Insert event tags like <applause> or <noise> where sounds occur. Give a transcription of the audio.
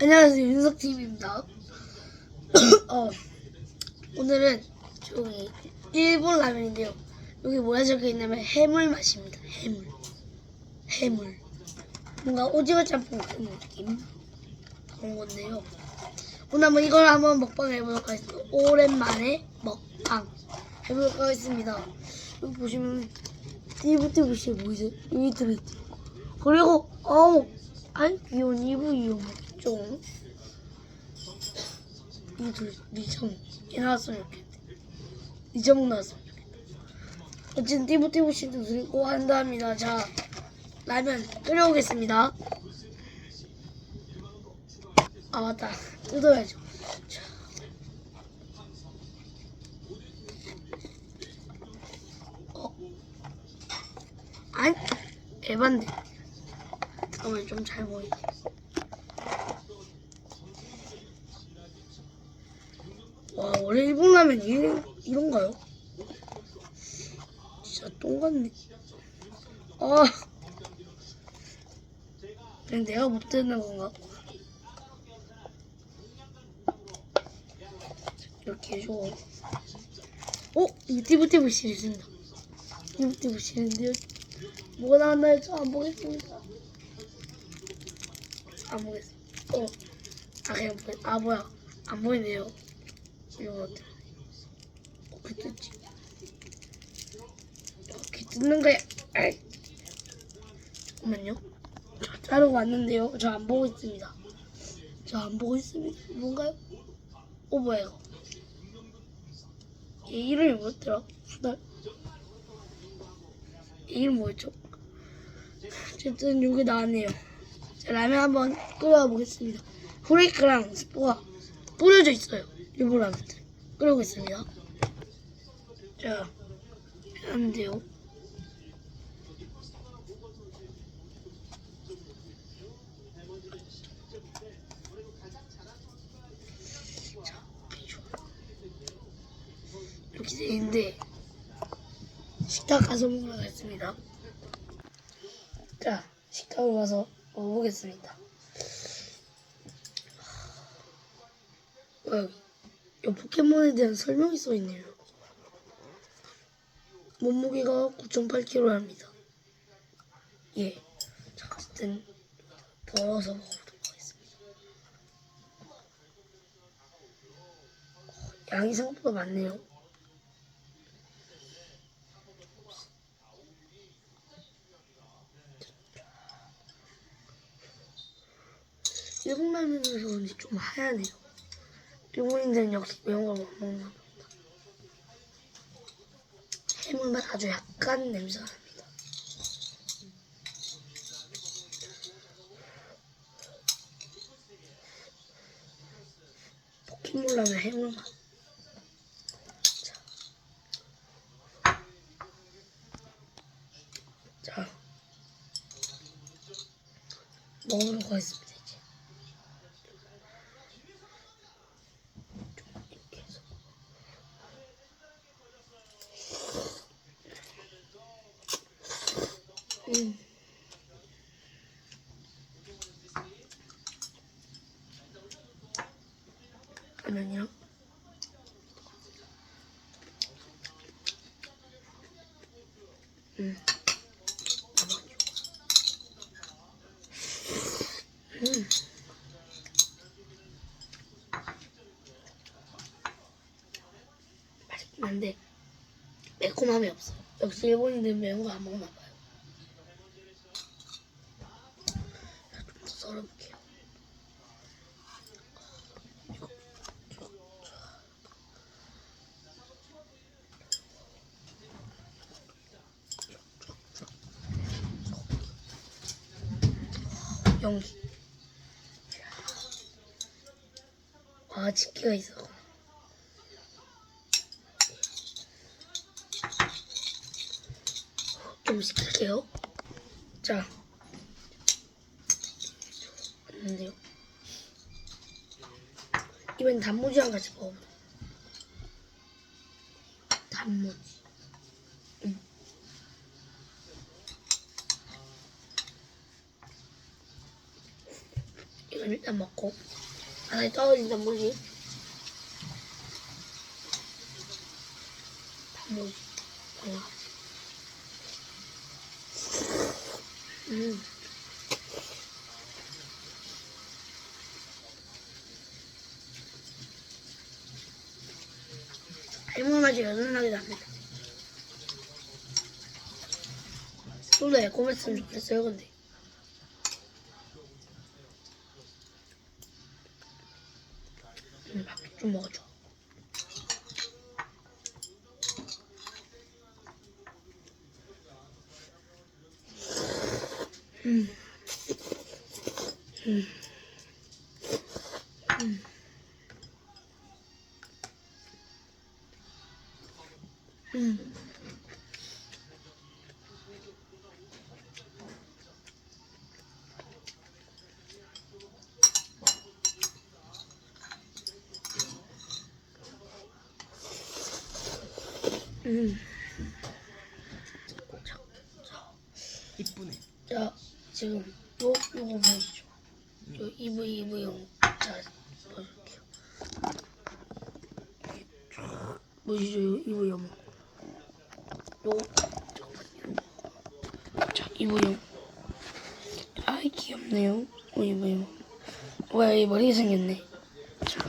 안녕하세요 윤석TV입니다. <coughs> 어, 오늘은 저기 일본 라면인데요. 여기 뭐라 적혀있냐면 해물 맛입니다. 해물. 해물. 뭔가 오징어 짬뽕 같은 느낌? 그런 건데요. 오늘 한번 이걸 한번 먹방 해보도록 하겠습니다. 오랜만에 먹방 해보도록 하겠습니다. 여기 보시면 띠부띠부씨 보이세요? 여기 들어있죠? 그리고 어우! 아이 귀여운 이브 이용 좀 이둘 리정 얘 나왔으면 좋겠다. 리정 나왔으면 좋겠다. 어쨌든 띠부띠부 씨도 들고 한답니다 자 라면 끓여오겠습니다. 아 맞다. 뜯어야죠. 자. 어? 아니 에반데. 잠깐만 좀 잘 보이게 와 원래 일본 라면 이런, 이런가요? 진짜 똥 같네 아 그냥 내가 못 듣는 건가? 이렇게 해줘 어? 이 띠부띠부 시리즈입니다 띠부띠부 시리즈인데요 뭐가 나왔나 해서 안 보겠습니다 안 보겠습니다 어? 아 그냥 보 아 뭐야 안 보이네요 이거? 어떻게 뜯지? 이렇게 뜯는 거야 아이. 잠깐만요 저 자르고 왔는데요 저 안 보고 있습니다 저 안 보고 있습니다 뭔가요? 어 뭐야 이거 얘 이름이 뭐였더라? 수달 얘 이름 뭐였죠? 어쨌든 여기 나왔네요 자, 라면 한번 끓여보겠습니다 후레이크랑 스프가 뿌려져 있어요. 일본 라면들. 끓여보겠습니다. 자 하는데요. 자 비주얼 이렇게 돼 있는데 식탁 가서 먹으러 가겠습니다. 자 식탁으로 가서 먹어보겠습니다 어, 여기 이 포켓몬에 대한 설명이 써 있네요. 몸무게가 9.8kg입니다. 예. 자, 어쨌든 벌어서 먹어보도록 하겠습니다. 어, 양이 생각보다 많네요. 일본 라면에서 그런지 좀 하얗네요. 역시 매운 걸 못 먹나 봅니다. 해물맛 아주 약간 냄새가 납니다. 포켓몬라면 해물맛. 자. 자. 먹으러 가겠습니다, 이제. 이렇게 해서. 음. 라면이랑 음. 음. 맛있긴 한데 매콤함이 없어. 역시 일본인들 매운 거 안 먹나 봐요. 좀더 썰어볼게요. 연기. 아, 집게가 있어. 좀 시킬게요. 자. 왔는데요. 이번엔 단무지랑 같이 먹어보자. 이건 일단 먹고 바닥에 떨어진다 물이 뭐, 어. 음. 해물 맛이 여전하게 납니다. 좀더 매콤했으면 좋겠어요, 근데. 음, 밥도 좀 먹어줘. 음. 음. 음. 음. 이쁘네. 자, 지금 요 요거 보이시죠? 요 이브 이브용 자 보여줄게요. 쫙 보이시죠? 요 이브 용. 요거 잠깐만요. 자, 이브 용. 아이 귀엽네요. 어, 이브 용. 와, 이 머리 생겼네.